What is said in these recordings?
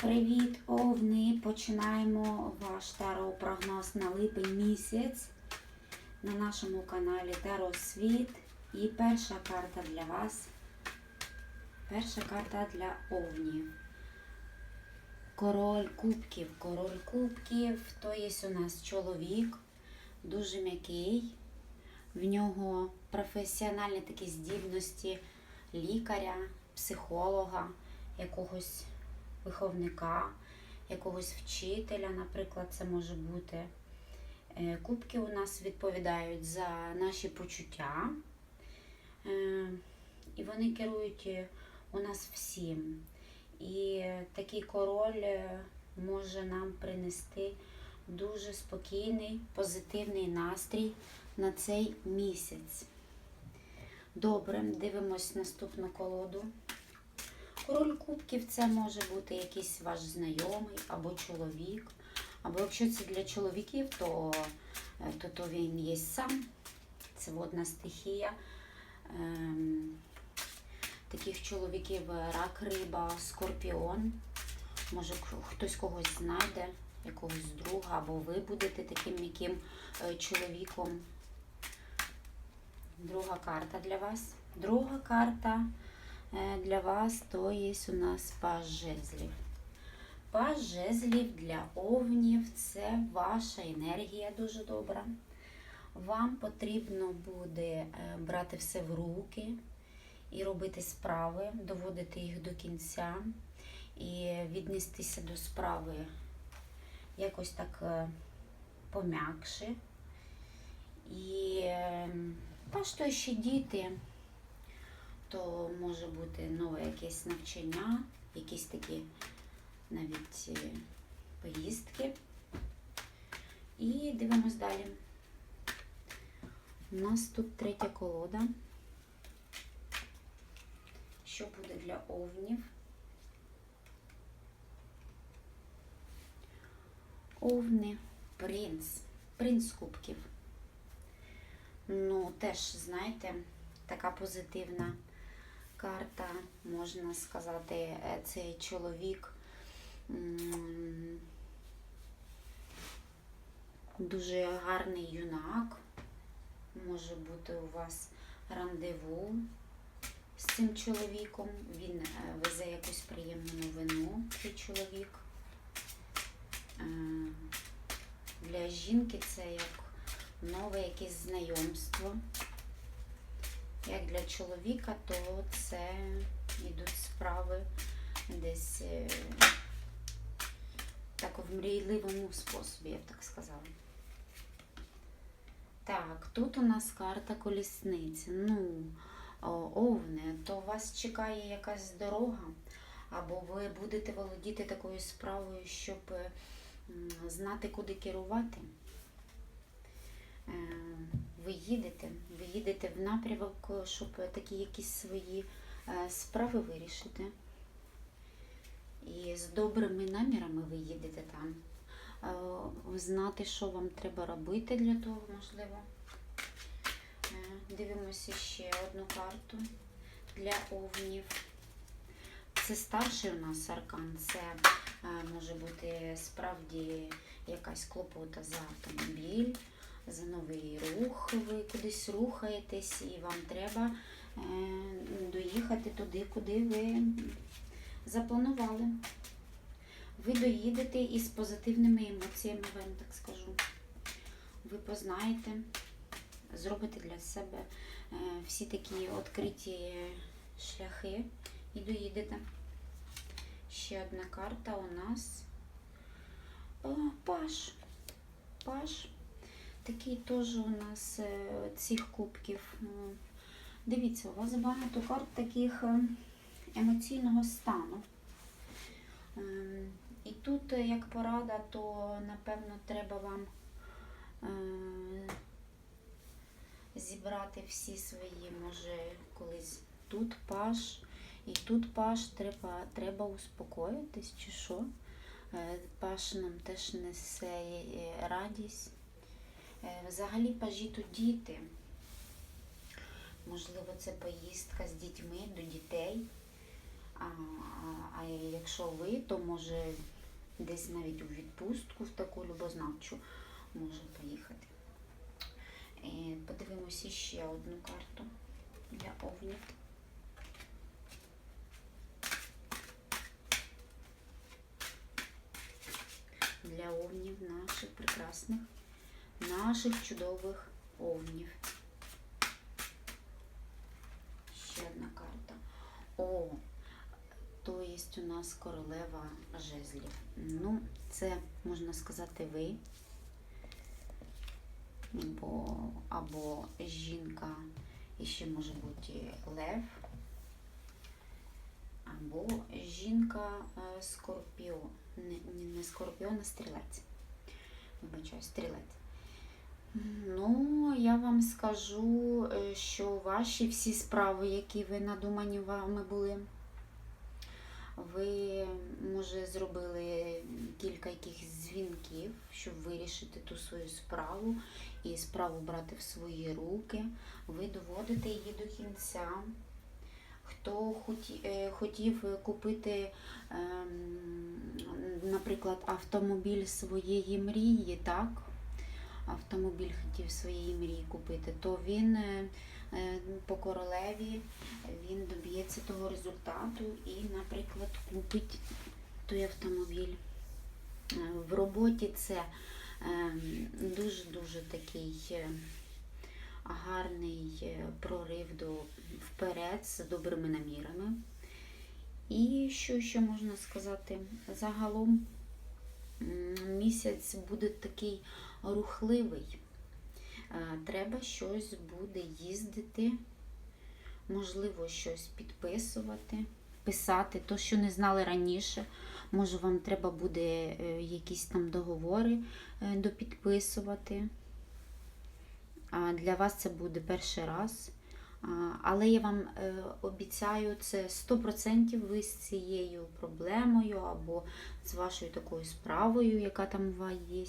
Привіт, овни! Починаємо ваш таро-прогноз на липень місяць на нашому каналі Таро Світ. І перша карта для вас. Перша карта для овнів. Король кубків. Король кубків, то є у нас чоловік, дуже м'який. В нього професіональні такі здібності лікаря, психолога, якогось виховника, якогось вчителя, наприклад, це може бути. Е, Кубки у нас відповідають за наші почуття. Е, І вони керують у нас всім. І такий король е, може нам принести дуже спокійний, позитивний настрій на цей місяць. Добре, дивимось наступну колоду. Король кубків це може бути якийсь ваш знайомий або чоловік. Або якщо це для чоловіків, то, е, то, то він є сам. Це водна стихія. Ем, таких чоловіків е, рак, риба, скорпіон. Може, хтось когось знайде, якогось друга, або ви будете таким м'яким е, чоловіком. Друга карта для вас. Друга карта для вас то є у нас паж жезлів. Паж жезлів для овнів це ваша енергія дуже добра. Вам потрібно буде е, брати все в руки і робити справи, доводити їх до кінця і віднестися до справи якось так е, пом'якше. І е, та що ще діти, то може бути нове якесь навчання, якісь такі навіть е, поїздки. І дивимось далі. У нас тут третя колода. Що буде для овнів? Овни, принц, принц кубків. Ну, теж, знаєте, така позитивна карта, можна сказати, е, цей чоловік дуже гарний юнак. Може бути у вас рандеву з цим чоловіком. Він е, везе якусь приємну новину, цей чоловік. Е, Для жінки це як нове якесь знайомство. Як для чоловіка, то це йдуть справи десь е, так в мрійливому способі, я б так сказала. Так, тут у нас карта колісниці. Ну, овне, то вас чекає якась дорога, або ви будете володіти такою справою, щоб е, знати, куди керувати. Е, Ви їдете, ви їдете в напрямок, щоб такі якісь свої е, справи вирішити. І з добрими намірами ви їдете там. Е, Знати, що вам треба робити для того, можливо. Е, Дивимося ще одну карту для овнів. Це старший у нас аркан. Це е, може бути справді якась клопота за автомобіль, за новий рух. Ви кудись рухаєтесь і вам треба е, доїхати туди, куди ви запланували. Ви доїдете із позитивними емоціями, вам так скажу. Ви познаєте, зробите для себе е, всі такі відкриті шляхи і доїдете. Ще одна карта у нас. О, Паш. Паш. Такий теж у нас е, цих кубків. Ну, Дивіться, у вас багато карт таких е, емоційного стану. Ем, І тут, е, як порада, то напевно треба вам зібрати всі свої, може, колись тут паш, і тут паш, треба, треба успокоїтись, чи що. Паш нам теж несе радість. Е, Взагалі пажі тут діти. Можливо, це поїздка з дітьми до дітей. А, а, а якщо ви, то може десь навіть у відпустку в таку любознавчу може поїхати. Е, Подивимося ще одну карту для овнів. Для овнів наших прекрасних, наших чудових овнів. Ще одна карта. О, то є у нас королева жезлів. Ну, це можна сказати ви. Бо, або жінка, і ще може бути лев, або жінка е, скорпіон. Не, не, не скорпіон, а стрілець. Вибачаю, стрілець. Ну, я вам скажу, е, що ваші всі справи, які ви надумані вами були, ви, може, зробили кілька якихось дзвінків, щоб вирішити ту свою справу і справу брати в свої руки. Ви доводите її до кінця. Хто е, хотів купити, ем, наприклад, автомобіль своєї мрії, так? Автомобіль хотів своєї мрії купити, то він е, е, по королеві він доб'ється того результату і, наприклад, купить той автомобіль. Е, В роботі це дуже-дуже такий гарний прорив до вперед з добрими намірами. І що ще можна сказати? Загалом місяць буде такий рухливий. Е, Треба щось буде їздити, можливо, щось підписувати, писати, то, що не знали раніше. Може, вам треба буде е, якісь там договори е, допідписувати. А Для вас це буде перший раз. Але я вам е, обіцяю, це 100% ви з цією проблемою або з вашою такою справою, яка там у вас є.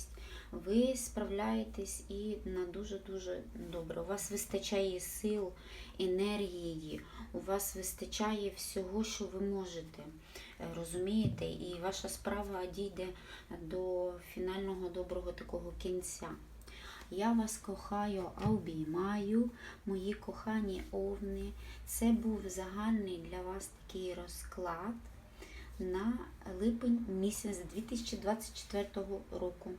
Ви справляєтесь і на дуже-дуже добре. У вас вистачає сил, енергії, у вас вистачає всього, що ви можете. Е, Розумієте? І ваша справа дійде до фінального доброго такого кінця. Я вас кохаю, обіймаю, мої кохані овни. Це був загальний для вас такий розклад на липень місяць 2024 року.